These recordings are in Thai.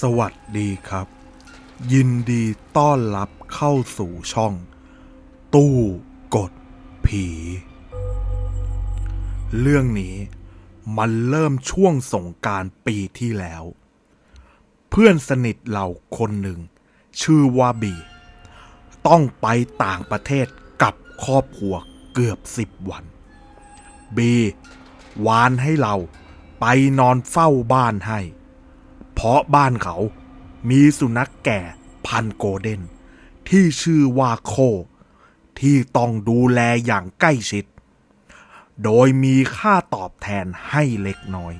สวัสดีครับ ยินดีต้อนรับเข้าสู่ช่อง ตู้กดผี เรื่องนี้มันเริ่มช่วงสงการปีที่แล้ว เพื่อนสนิทเราคนหนึ่ง ชื่อว่าบี ต้องไปต่างประเทศกับครอบครัวเกือบสิบวัน บีวานให้เราไปนอนเฝ้าบ้านให้ ราะบ้านเขา มีสุนัขแก่พันโกลเด้น ที่ชื่อว่าโค ที่ต้องดูแลอย่างใกล้ชิด โดยมีค่าตอบแทนให้เล็กน้อย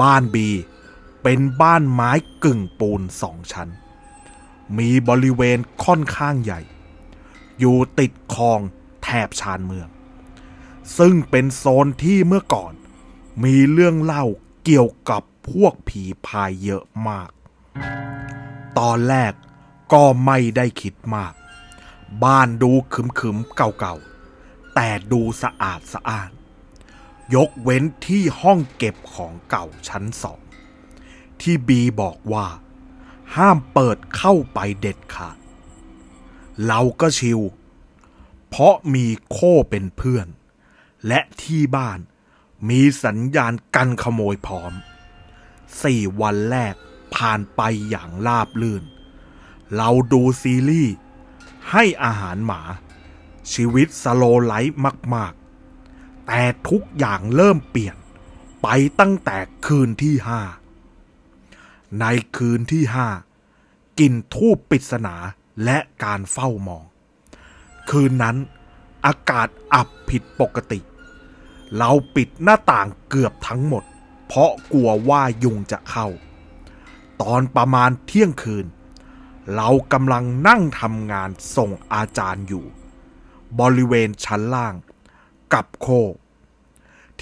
บ้านบีเป็นบ้านไม้กึ่งปูนสองชั้น มีบริเวณค่อนข้างใหญ่ อยู่ติดคลองแถบชานเมือง ซึ่งเป็นโซนที่เมื่อก่อน มีเรื่องเล่าเกี่ยวกับ พวกผีพายเยอะมาก ตอนแรกก็ไม่ได้คิดมาก บ้านดูขึมๆเก่าๆ แต่ดูสะอาดสะอ้าน ยกเว้นที่ห้องเก็บของเก่าชั้นสอง ที่บีบอกว่า ห้ามเปิดเข้าไปเด็ดขาด เราก็ชิว เพราะมีโค้เป็นเพื่อน และที่บ้านมีสัญญาณกันขโมยพร้อม สี่วันแรกผ่านไปอย่างราบลื่น เราดูซีรีส์ ให้อาหารหมา ชีวิตสโลไลฟ์มาก ๆ แต่ทุกอย่างเริ่มเปลี่ยนไปตั้งแต่คืนที่ห้า ในคืนที่ห้ากลิ่นทูบปริศนาและการเฝ้ามอง คืนนั้นอากาศอับผิดปกติ เราปิดหน้าต่างเกือบทั้งหมด เพราะกลัวว่ายุงจะเข้า ตอนประมาณเที่ยงคืน เรากำลังนั่งทำงานส่งอาจารย์อยู่ บริเวณชั้นล่าง กับโค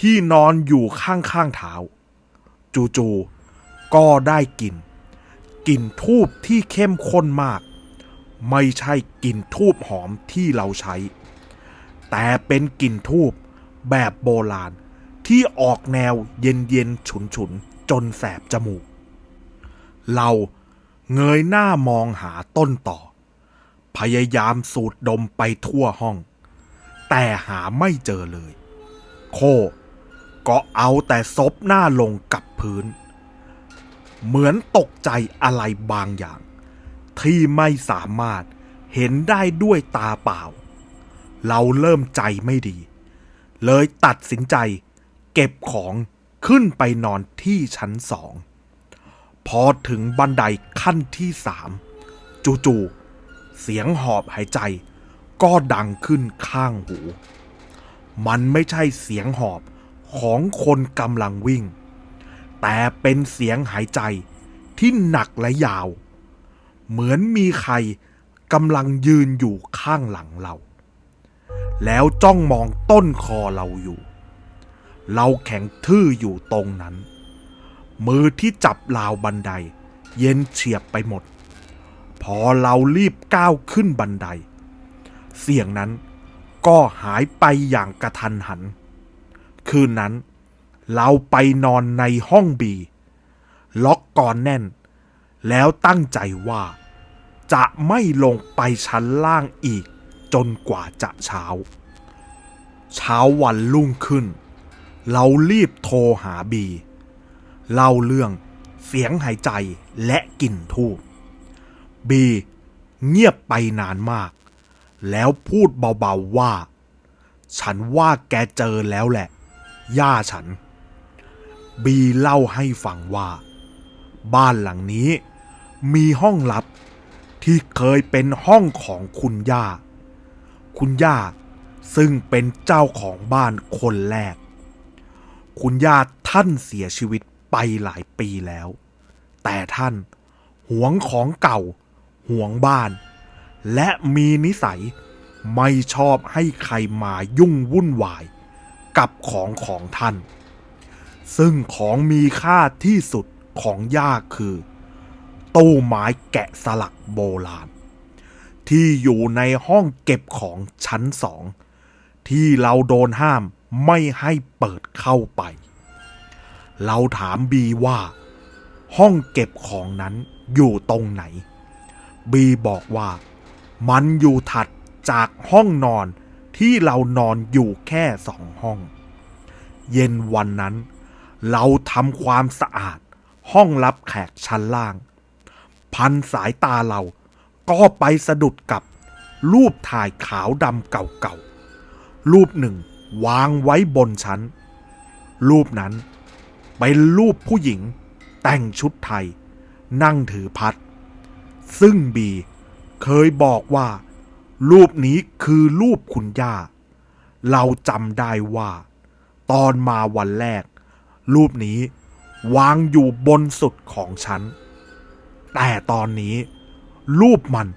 ที่นอนอยู่ข้างๆเท้า จู่ๆก็ได้กลิ่นกลิ่นทูบที่เข้มข้นมาก ไม่ใช่กลิ่นทูบหอมที่เราใช้ แต่เป็นกลิ่นทูบแบบโบราณ ที่ออกแนวเย็นๆฉุนๆจนแสบจมูก เราเงยหน้ามองหาต้นต่อ พยายามสูดดมไปทั่วห้อง แต่หาไม่เจอเลย โคก็เอาแต่ซบหน้าลงกับพื้น เหมือนตกใจอะไรบางอย่าง ที่ไม่สามารถเห็นได้ด้วยตาเปล่า เราเริ่มใจไม่ดี เลยตัดสินใจ เก็บของขึ้นไปนอนที่ชั้นสอง พอถึงบันไดขั้นที่สามจู่ๆเสียงหอบหายใจ ก็ดังขึ้นข้างหู มันไม่ใช่เสียงหอบของคนกำลังวิ่ง แต่เป็นเสียงหายใจที่หนักและยาว เหมือนมีใครกำลังยืนอยู่ข้างหลังเรา แล้วจ้องมองต้นคอเราอยู่ เราแข็งทื่ออยู่ตรงนั้น มือที่จับราวบันได เย็นเฉียบไปหมด พอเรารีบก้าวขึ้นบันได เสียงนั้นก็หายไปอย่างกระทันหัน คืนนั้น เราไปนอนในห้องบี ล็อกก่อนแน่น แล้วตั้งใจว่า จะไม่ลงไปชั้นล่างอีกจนกว่าจะเช้า เช้าวันรุ่งขึ้น เรารีบโทรหาบี เล่าเรื่องเสียงหายใจและกลิ่นทูบบีเงียบไปนานมาก แล้วพูดเบาๆว่า ฉันว่าแกเจอแล้วแหละ ย่าฉัน บีเล่าให้ฟังว่า บ้านหลังนี้มีห้องลับที่เคยเป็นห้องของคุณย่า คุณย่าซึ่งเป็นเจ้าของบ้านคนแรก คุณย่าท่านเสียชีวิตไปหลายปีแล้ว แต่ท่านหวงของเก่าหวงบ้าน และมีนิสัยไม่ชอบให้ใครมายุ่งวุ่นวาย กับของของท่าน ซึ่งของมีค่าที่สุดของย่าคือ ตู้ไม้แกะสลักโบราณ ที่อยู่ในห้องเก็บของชั้นสอง ที่เราโดนห้าม ไม่ให้เปิดเข้าไป เราถามบีว่า ห้องเก็บของนั้นอยู่ตรงไหน บีบอกว่า มันอยู่ถัดจากห้องนอนที่เรานอนอยู่แค่สองห้อง เย็นวันนั้น เราทำความสะอาดห้องรับแขกชั้นล่าง พันสายตาเราก็ไปสะดุดกับรูปถ่ายขาวดำเก่าๆ รูปหนึ่ง วางไว้บนชั้น รูปนั้น เป็นรูปผู้หญิง แต่งชุดไทย นั่งถือพัด ซึ่งบี เคยบอกว่า รูปนี้คือรูปคุณย่า เราจำได้ว่า ตอนมาวันแรก รูปนี้วางอยู่บนสุดของฉันแต่ตอนนี้ รูปมัน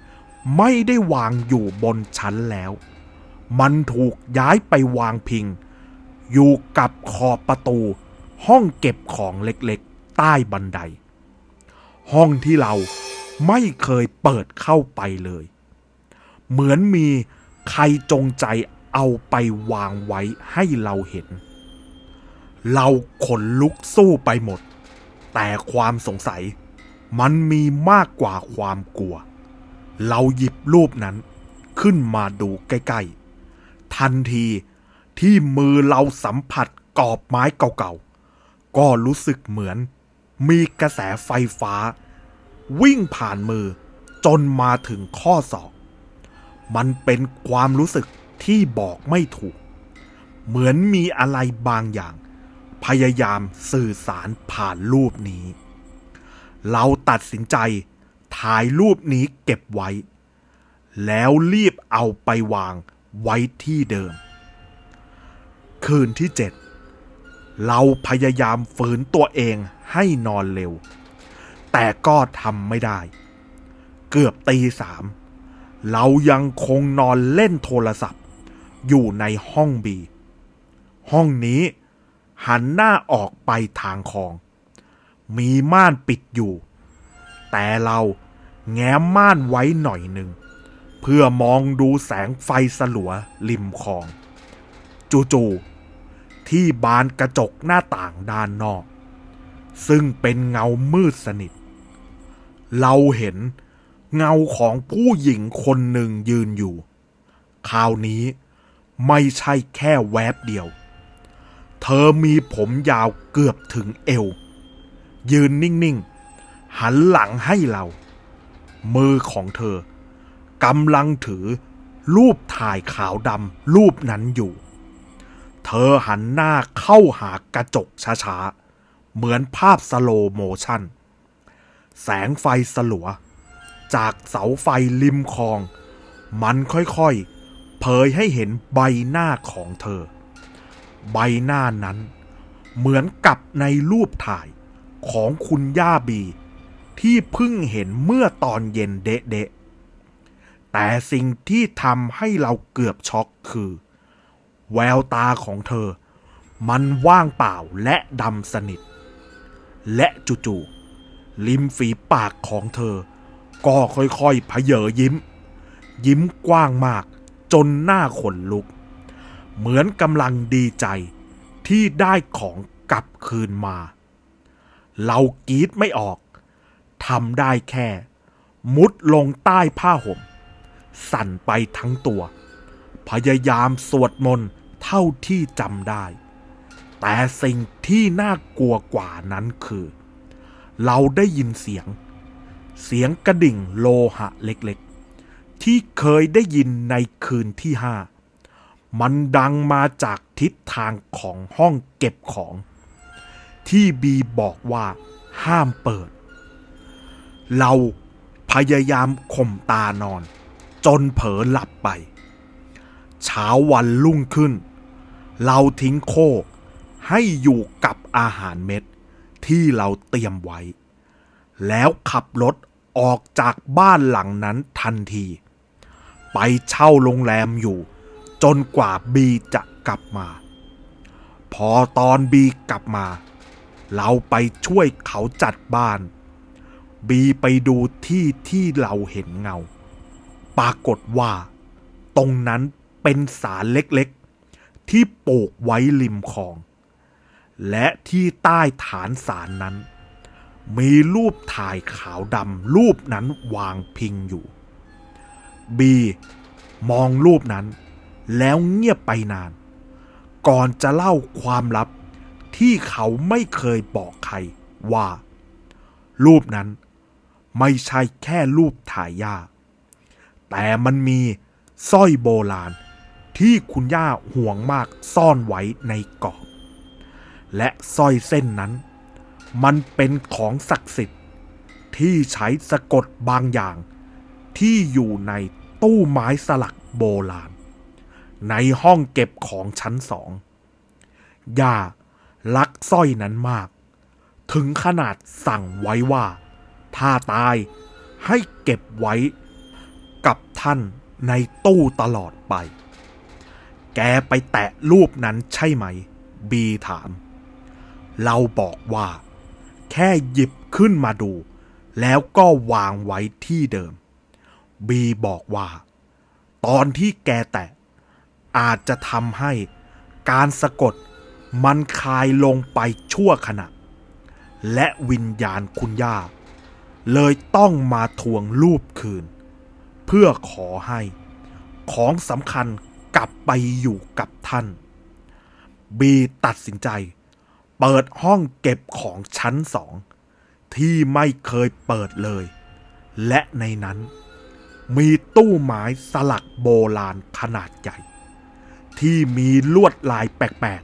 ไม่ได้วางอยู่บนชั้นแล้ว มันถูกย้ายไปวางพิง อยู่กับขอบประตู ห้องเก็บของเล็กๆ ใต้บันได ห้องที่เราไม่เคยเปิดเข้าไปเลย เหมือนมีใครจงใจเอาไปวางไว้ให้เราเห็น เราขนลุกสู้ไปหมด แต่ความสงสัย มันมีมากกว่าความกลัว เราหยิบรูปนั้นขึ้นมาดูใกล้ๆ ทันทีที่มือเราสัมผัสกอบไม้เก่าๆ ก็รู้สึกเหมือนมีกระแสไฟฟ้า วิ่งผ่านมือจนมาถึงข้อศอก มันเป็นความรู้สึกที่บอกไม่ถูก เหมือนมีอะไรบางอย่าง พยายามสื่อสารผ่านรูปนี้ เราตัดสินใจถ่ายรูปนี้เก็บไว้ แล้วรีบเอาไปวาง ไว้ที่เดิม คืนที่เจ็ดเราพยายามฝืนตัวเองให้นอนเร็ว แต่ก็ทำไม่ได้ เกือบตีสามเรายังคงนอนเล่นโทรศัพท์ อยู่ในห้องบี ห้องนี้หันหน้าออกไปทางคลอง มีม่านปิดอยู่ แต่เราแง้มม่านไว้หน่อยหนึ่ง เพื่อมองดูแสงไฟสลัวริมคลอง จู่ๆที่บานกระจกหน้าต่างด้านนอก ซึ่งเป็นเงามืดสนิท เราเห็นเงาของผู้หญิงคนหนึ่งยืนอยู่ คราวนี้ไม่ใช่แค่แวบเดียว เธอมีผมยาวเกือบถึงเอว ยืนนิ่ง ๆ หันหลังให้เรา มือของเธอ กำลังถือ รูปถ่ายขาวดำรูปนั้นอยู่ เธอหันหน้าเข้าหากระจกช้าๆ เหมือนภาพสโลโมชั่น แสงไฟสลัว จากเสาไฟริมคลอง มันค่อยๆ เผยให้เห็นใบหน้าของเธอ ใบหน้านั้น เหมือนกับในรูปถ่ายของคุณย่าบีที่เพิ่งเห็นเมื่อตอนเย็นเดะ แต่สิ่งที่ทำให้เราเกือบช็อกคือ แววตาของเธอ มันว่างเปล่าและดำสนิท และจู่ๆริมฝีปากของเธอ ก็ค่อยๆเพเยอยิ้ม ยิ้มกว้างมากจนหน้าขนลุก เหมือนกำลังดีใจที่ได้ของกลับคืนมา เรากรีดไม่ออกทำได้แค่ มุดลงใต้ผ้าห่ม สั่นไปทั้งตัว พยายามสวดมนต์เท่าที่จำได้ แต่สิ่งที่น่ากลัวกว่านั้นคือ เราได้ยินเสียง เสียงกระดิ่งโลหะเล็กๆ ที่เคยได้ยินในคืนที่ห้ามันดังมาจากทิศทางของห้องเก็บของ ที่บีบอกว่าห้ามเปิด เราพยายามข่มตานอน จนเผลอหลับไป เช้าวันรุ่งขึ้น เราทิ้งโคกให้อยู่กับอาหารเม็ดที่เราเตรียมไว้ แล้วขับรถออกจากบ้านหลังนั้นทันที ไปเช่าโรงแรมอยู่ จนกว่าบีจะกลับมา พอตอนบีกลับมา เราไปช่วยเขาจัดบ้าน บีไปดูที่ที่เราเห็นเงา ปรากฏว่า ตรงนั้นเป็นสารเล็กๆ ที่ปลูกไว้ริมคลอง และที่ใต้ฐานสารนั้น มีรูปถ่ายขาวดำรูปนั้นวางพิงอยู่ บีมองรูปนั้น แล้วเงียบไปนาน ก่อนจะเล่าความลับที่เขาไม่เคยบอกใครว่า รูปนั้นไม่ใช่แค่รูปถ่ายยา แต่มันมีสร้อยโบราณ ที่คุณย่าห่วงมากซ่อนไว้ในกรอบ และสร้อยเส้นนั้น มันเป็นของศักดิ์สิทธิ์ ที่ใช้สะกดบางอย่าง ที่อยู่ในตู้ไม้สลักโบราณ ในห้องเก็บของชั้นสองย่ารักสร้อยนั้นมาก ถึงขนาดสั่งไว้ว่า ถ้าตายให้เก็บไว้ กับท่านในตู้ตลอดไป แกไปแตะรูปนั้นใช่ไหม บีถาม เราบอกว่า แค่หยิบขึ้นมาดู แล้วก็วางไว้ที่เดิม บีบอกว่า ตอนที่แกแตะ อาจจะทำให้การสะกดมันคลายลงไปชั่วขณะ และวิญญาณคุณย่า เลยต้องมาทวงรูปคืน เพื่อขอให้ของสำคัญกลับไปอยู่กับท่าน บีตัดสินใจ เปิดห้องเก็บของชั้นสอง ที่ไม่เคยเปิดเลย และในนั้น มีตู้ไม้สลักโบราณขนาดใหญ่ ที่มีลวดลายแปลก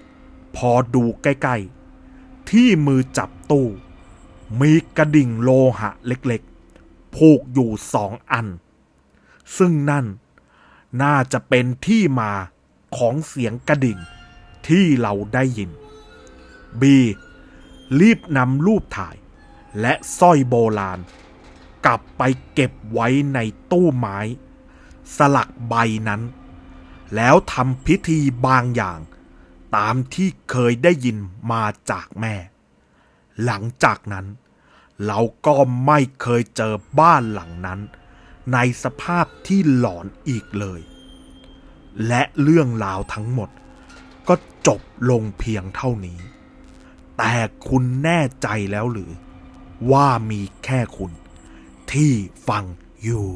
ๆ พอดูใกล้ๆ ที่มือจับตู้ มีกระดิ่งโลหะเล็กๆ ผูกอยู่สองอัน ซึ่งนั่นน่าจะเป็นที่มาของเสียงกระดิ่งที่เราได้ยิน บี รีบนำรูปถ่าย และสร้อยโบราณ กลับไปเก็บไว้ในตู้ไม้ สลักใบนั้น แล้วทำพิธีบางอย่าง ตามที่เคยได้ยินมาจากแม่ หลังจากนั้น เราก็ไม่เคยเจอบ้านหลังนั้น ในสภาพที่หลอนอีกเลย และเรื่องราวทั้งหมด ก็จบลงเพียงเท่านี้ แต่คุณแน่ใจแล้วหรือ ว่ามีแค่คุณที่ฟังอยู่